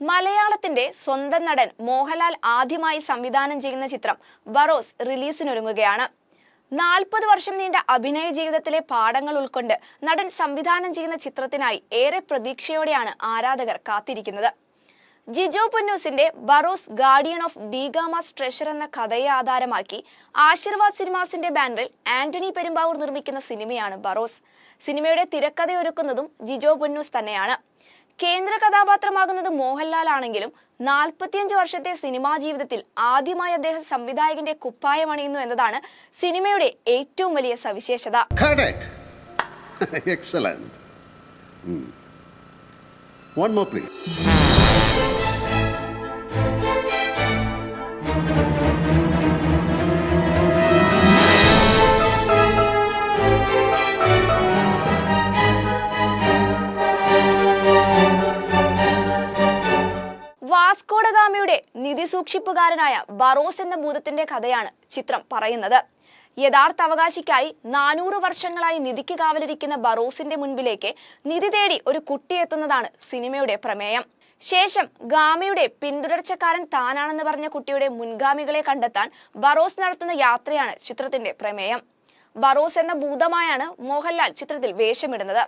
മലയാളത്തിന്റെ സ്വന്തം നടൻ മോഹൻലാൽ ആദ്യമായി സംവിധാനം ചെയ്യുന്ന ചിത്രം ബറോസ് റിലീസിനൊരുങ്ങുകയാണ്. നാൽപ്പത് വർഷം നീണ്ട അഭിനയ ജീവിതത്തിലെ പാഠങ്ങൾ ഉൾക്കൊണ്ട് നടൻ സംവിധാനം ചെയ്യുന്ന ചിത്രത്തിനായി ഏറെ പ്രതീക്ഷയോടെയാണ് ആരാധകർ കാത്തിരിക്കുന്നത്. Jijo പുന്നൂസിന്റെ Barroz guardian of D'Gama's treasure എന്ന കഥയെ ആധാരമാക്കി ആശീർവാദ് സിനിമാസിന്റെ ബാനറിൽ ആന്റണി പെരുമ്പാവൂർ നിർമ്മിക്കുന്ന സിനിമയാണ് ബറോസ് സിനിമയുടെ തിരക്കഥയൊരുക്കുന്നതും ജിജോ പുന്നൂസ് തന്നെയാണ്. കേന്ദ്ര കഥാപാത്രമാകുന്നത് മോഹൻലാൽ ആണെങ്കിലും നാൽപ്പത്തിയഞ്ച് വർഷത്തെ സിനിമാ ജീവിതത്തിൽ ആദ്യമായി അദ്ദേഹം സംവിധായകന്റെ കുപ്പായം അണിയുന്നു എന്നതാണ് സിനിമയുടെ ഏറ്റവും വലിയ സവിശേഷത. Hmm. One more, please. വാസ്കോഡഗാമിയുടെ നിധി സൂക്ഷിപ്പുകാരനായ ബറോസ് എന്ന ഭൂതത്തിന്റെ കഥയാണ് ചിത്രം പറയുന്നത്. യഥാർത്ഥ അവകാശിക്കായി നാനൂറ് വർഷങ്ങളായി നിധിക്ക് കാവലിരിക്കുന്ന ബറോസിന്റെ മുൻപിലേക്ക് നിധി തേടി ഒരു കുട്ടി എത്തുന്നതാണ് സിനിമയുടെ പ്രമേയം. ശേഷം ഗാമിയുടെ പിന്തുടർച്ചക്കാരൻ താനാണെന്ന് പറഞ്ഞ കുട്ടിയുടെ മുൻഗാമികളെ കണ്ടെത്താൻ ബറോസ് നടത്തുന്ന യാത്രയാണ് ചിത്രത്തിന്റെ പ്രമേയം. ബറോസ് എന്ന ഭൂതമായാണ് മോഹൻലാൽ ചിത്രത്തിൽ വേഷമിടുന്നത്.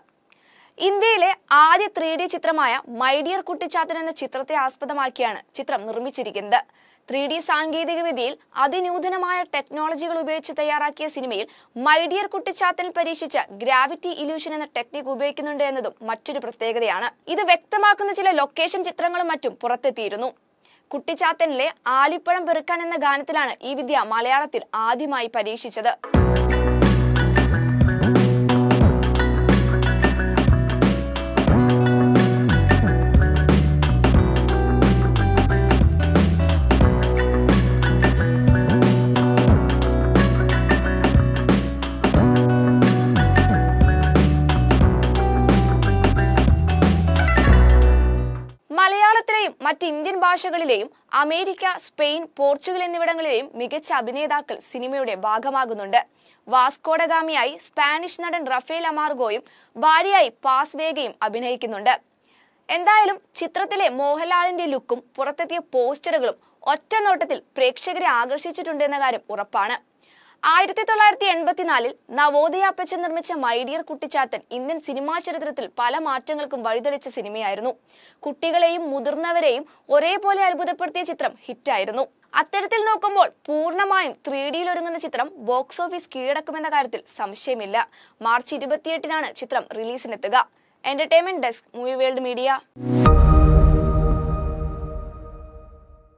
ഇന്ത്യയിലെ ആദ്യ ത്രീ ഡി ചിത്രമായ മൈഡിയർ കുട്ടിച്ചാത്തൻ എന്ന ചിത്രത്തെ ആസ്പദമാക്കിയാണ് ചിത്രം നിർമ്മിച്ചിരിക്കുന്നത്. ത്രീ ഡി സാങ്കേതിക വിദ്യയിൽ അതിനൂതനമായ ടെക്നോളജികൾ ഉപയോഗിച്ച് തയ്യാറാക്കിയ സിനിമയിൽ മൈഡിയർ കുട്ടിച്ചാത്തൻ പരീക്ഷിച്ച ഗ്രാവിറ്റി ഇലൂഷൻ എന്ന ടെക്നിക് ഉപയോഗിക്കുന്നുണ്ട് എന്നതും മറ്റൊരു പ്രത്യേകതയാണ്. ഇത് വ്യക്തമാക്കുന്ന ചില ലൊക്കേഷൻ ചിത്രങ്ങളും മറ്റും പുറത്തെത്തിയിരുന്നു. കുട്ടിച്ചാത്തനിലെ ആലിപ്പഴം പെറുക്കാൻ എന്ന ഗാനത്തിലാണ് ഈ വിദ്യ മലയാളത്തിൽ ആദ്യമായി പരീക്ഷിച്ചത്. മലയാളത്തിലെയും മറ്റ് ഇന്ത്യൻ ഭാഷകളിലെയും അമേരിക്ക സ്പെയിൻ പോർച്ചുഗൽ എന്നിവിടങ്ങളിലെയും മികച്ച അഭിനേതാക്കൾ സിനിമയുടെ ഭാഗമാകുന്നുണ്ട്. വാസ്കോഡഗാമിയായി സ്പാനിഷ് നടൻ റഫേൽ അമാർഗോയും ഭാര്യയായി പാസ്വേഗയും അഭിനയിക്കുന്നുണ്ട്. എന്തായാലും ചിത്രത്തിലെ മോഹൻലാലിന്റെ ലുക്കും പുറത്തെത്തിയ പോസ്റ്ററുകളും ഒറ്റ നോട്ടത്തിൽ പ്രേക്ഷകരെ ആകർഷിച്ചിട്ടുണ്ട് എന്ന കാര്യം ഉറപ്പാണ്. ആയിരത്തി തൊള്ളായിരത്തി എൺപത്തിനാലിൽ നവോദയ അപ്പച്ചൻ നിർമ്മിച്ച മൈഡിയർ കുട്ടിച്ചാത്തൻ ഇന്ത്യൻ സിനിമാ ചരിത്രത്തിൽ പല മാറ്റങ്ങൾക്കും വഴിതെളിച്ച സിനിമയായിരുന്നു. കുട്ടികളെയും മുതിർന്നവരെയും ഒരേപോലെ അത്ഭുതപ്പെടുത്തിയ ചിത്രം ഹിറ്റായിരുന്നു. അത്തരത്തിൽ നോക്കുമ്പോൾ പൂർണമായും ത്രീ ഡിയിൽ ഒരുങ്ങുന്ന ചിത്രം ബോക്സ് ഓഫീസ് കീഴടക്കുമെന്ന കാര്യത്തിൽ സംശയമില്ല. മാർച്ച് ഇരുപത്തിയെട്ടിനാണ് ചിത്രം റിലീസിനെത്തുക. Entertainment desk movie world media.